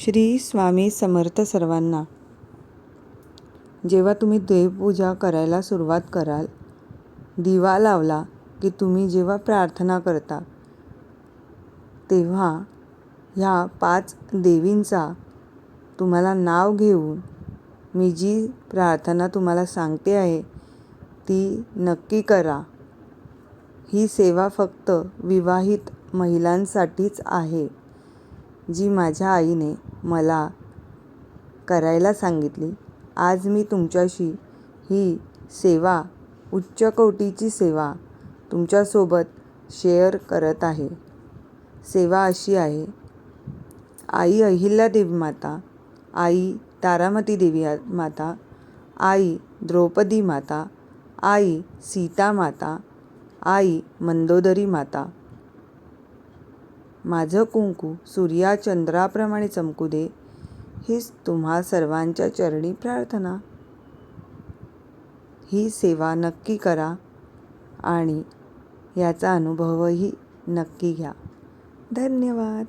श्री स्वामी समर्थ सर्वांना. जेव्हा तुम्ही देवपूजा करायला सुरुवात कराल दिवा लावला की तुम्ही जेव्हा प्रार्थना करता तेव्हा ह्या पाच देवींचा तुम्हाला नाव घेऊन मी जी प्रार्थना तुम्हाला सांगते आहे ती नक्की करा. ही सेवा फक्त विवाहित महिलांसाठीच आहे जी माझ्या आईने मला करायला सांगितली. आज मी तुमच्याशी ही सेवा उच्च कोटीची सेवा तुमच्यासोबत शेअर करत आहे. सेवा अशी आहे आई अहिल्यादेवी माता आई तारामती देवी माता आई द्रौपदी माता आई सीता माता आई मंदोदरी माता. माझं कुंकू सूर्या चंद्राप्रमाणे चमकू दे हीच तुम्हा सर्वांच्या चरणी प्रार्थना. ही सेवा नक्की करा आणि याचा अनुभवही नक्की घ्या. धन्यवाद.